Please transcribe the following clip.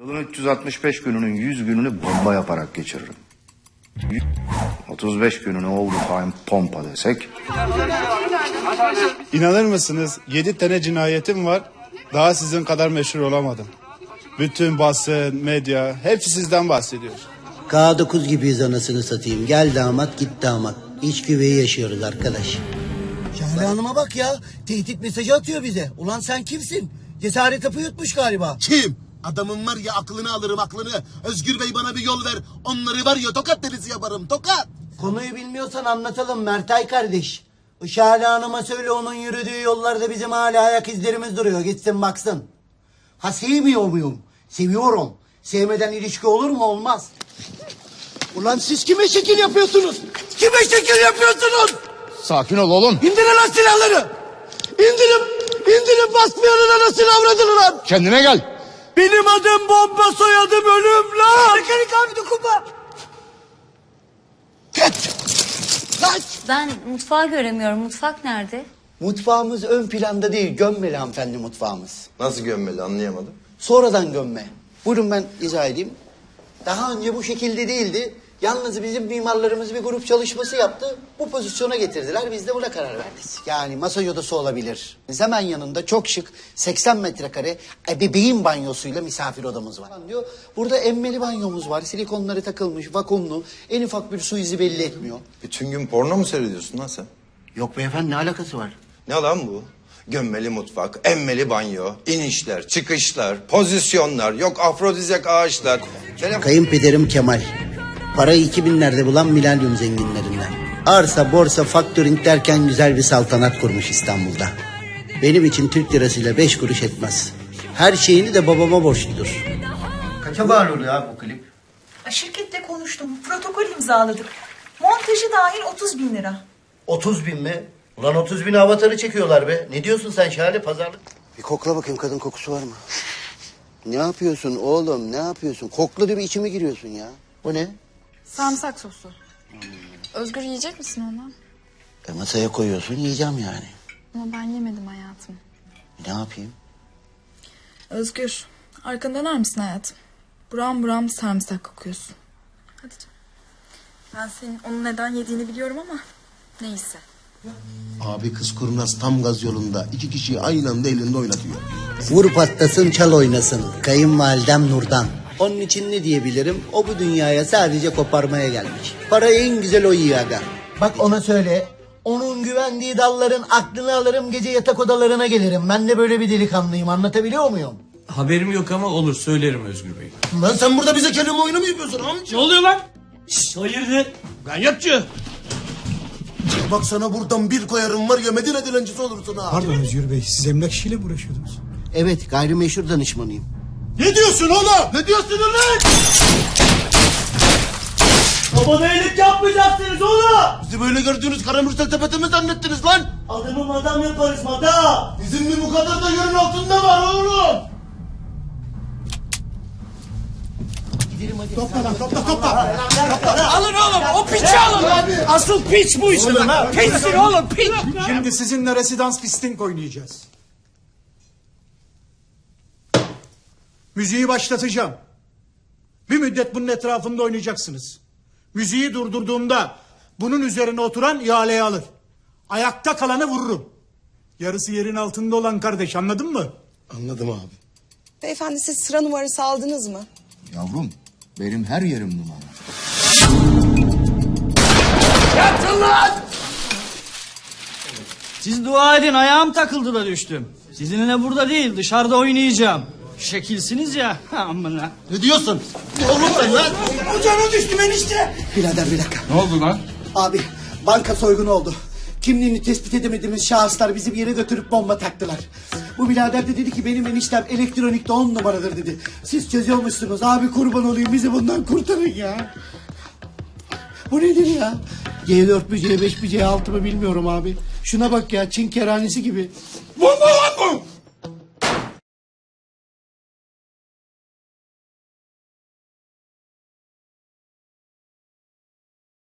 Yılın 365 gününün 100 gününü bomba yaparak geçiririm. 35 gününü oldu time pompa desek İnanır mısınız? Yedi tane cinayetim var. Daha sizin kadar meşhur olamadım. Bütün basın, medya hepsi sizden bahsediyor. K9 gibiyiz anasını satayım. Gel damat git damat. İç güveyi yaşıyoruz arkadaş. Şahane Hanım'a bak ya. Tehdit mesajı atıyor bize. Ulan sen kimsin? Cesaret hapı yutmuş galiba. Kim? Adamın var ya aklını alırım aklını. Özgür Bey bana bir yol ver. Onları var ya tokat delisi yaparım tokat. Konuyu bilmiyorsan anlatalım Mertay kardeş. Şahane Hanım'a söyle onun yürüdüğü yollarda bizim hala ayak izlerimiz duruyor. Gitsin baksın. Ha sevmiyor muyum? Seviyorum. Sevmeden ilişki olur mu? Olmaz. Ulan siz kime şekil yapıyorsunuz? Kime şekil yapıyorsunuz? Sakin ol oğlum. İndirin lan silahları. İndirin. İndirin basmayanın anasını avradını lan. Kendine gel. Benim adım bomba soyadım ölüm lan. Mekanik abi dokunma. Kaç. Kaç. Ben mutfağı göremiyorum. Mutfak nerede? Mutfağımız ön planda değil gömmeli hanımefendi mutfağımız. Nasıl gömmeli anlayamadım. Sonradan gömme. Buyurun ben izah edeyim. Daha önce bu şekilde değildi. Yalnız bizim mimarlarımız bir grup çalışması yaptı. Bu pozisyona getirdiler. Biz de buna karar verdik. Yani masaj odası olabilir. Hemen yanında çok şık 80 metrekare ebeveyn banyosuyla misafir odamız var. Diyor. Burada emmeli banyomuz var. Silikonları takılmış, vakumlu. En ufak bir su izi belli etmiyor. Bütün gün porno mu seyrediyorsun lan sen? Yok beyefendi ne alakası var? Ne lan bu? Gömmeli mutfak, emmeli banyo, inişler, çıkışlar, pozisyonlar, yok afrodizyak ağaçlar. Telefon... Kayınpederim Kemal. Parayı 2000'lerde bulan milenyum zenginlerinden. Arsa, borsa, faktöring derken güzel bir saltanat kurmuş İstanbul'da. Benim için Türk lirasıyla beş kuruş etmez. Her şeyini de babama borçludur. Kaça mal oluyor abi bu klip? Şirketle konuştum. Protokol imzaladık. Montajı dahil 30 bin lira. 30 bin mi? Ulan 30 bin avatarı çekiyorlar be. Ne diyorsun sen Şahane pazarlık? Bir kokla bakayım kadın kokusu var mı? Ne yapıyorsun oğlum ne yapıyorsun? Kokla diye bir içime giriyorsun ya. Bu ne? Sarımsak sosu. Özgür yiyecek misin onu? E masaya koyuyorsun yiyeceğim yani. Ama ben yemedim hayatım. Ne yapayım? Özgür, arkanı döner misin hayatım? Buram buram sarımsak kokuyorsun. Hadi canım. Ben senin onu neden yediğini biliyorum ama neyse. Abi kız kurnaz tam gaz yolunda. iki kişiyi aynı anda elinde oynatıyor. Vur patlasın çal oynasın. Kayınvalidem Nurdan. Onun için ne diyebilirim? O bu dünyaya sadece koparmaya gelmiş. Parayı en güzel o yiyor aga. Bak ona söyle. Onun güvendiği dalların aklını alırım gece yatak odalarına gelirim. Ben de böyle bir delikanlıyım anlatabiliyor muyum? Haberim yok ama olur söylerim Özgür Bey. Lan sen burada bize kelime oyunu mu yapıyorsun amca? Ne oluyor lan? Şşş, hayırdır? Ganyatçı. Bak sana buradan bir koyarım var ya Medine dilencisi olursun ha. Pardon Özgür Bey, siz emlak işiyle mi uğraşıyordunuz? Evet gayrimeşhur danışmanıyım. Ne diyorsun oğlum? Ne diyorsun lan? Baba iyilik yapmayacaksınız oğlum. Bizi böyle gördüğünüz karamürsel tepete mi zannettiniz lan? Adamı madam yaparız madam. Bizim mi bu kadar da yerin altında var oğlum? Gidelim hadi. Topla lan topla topla. Alın oğlum o piçi alın lan. Asıl piç bu işte. Piçsin oğlum piç. Şimdi sizinle residans fisting oynayacağız. Müziği başlatacağım. Bir müddet bunun etrafında oynayacaksınız. Müziği durdurduğumda bunun üzerine oturan ihaleye alır. Ayakta kalanı vururum. Yarısı yerin altında olan kardeş anladın mı? Anladım abi. Beyefendi siz sıra numarası aldınız mı? Yavrum benim her yerim numara. Siz dua edin ayağım takıldı da düştüm. Sizinle burada değil dışarıda oynayacağım. Şekilsiniz ya. Amına. Ne diyorsun? Ne oğlum sen lan? Ocağına düştüm enişte. Birader bir dakika. Ne oldu lan? Abi banka soygunu oldu. Kimliğini tespit edemediğimiz şahıslar bizi bir yere götürüp bomba taktılar. Bu birader de dedi ki benim eniştem elektronikte on numaradır dedi. Siz çözüyormuşsunuz abi kurban olayım bizi bundan kurtarın ya. Bu nedir ya? C4 mü C5 mi C6 mı bilmiyorum abi. Şuna bak ya Çin kerhanesi gibi. Bomba var